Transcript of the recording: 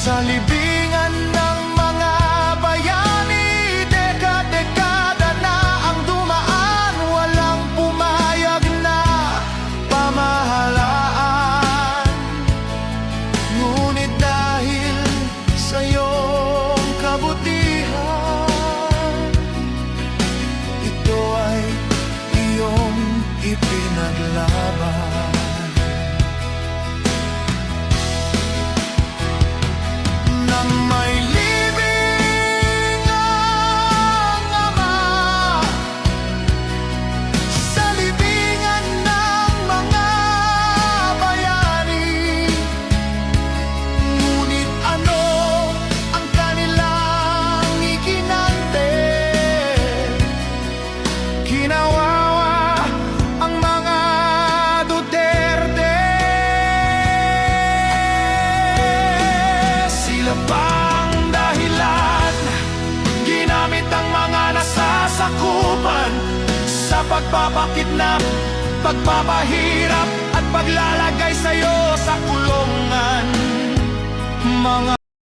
sa be. Pagpapakidnap Pagpapahirap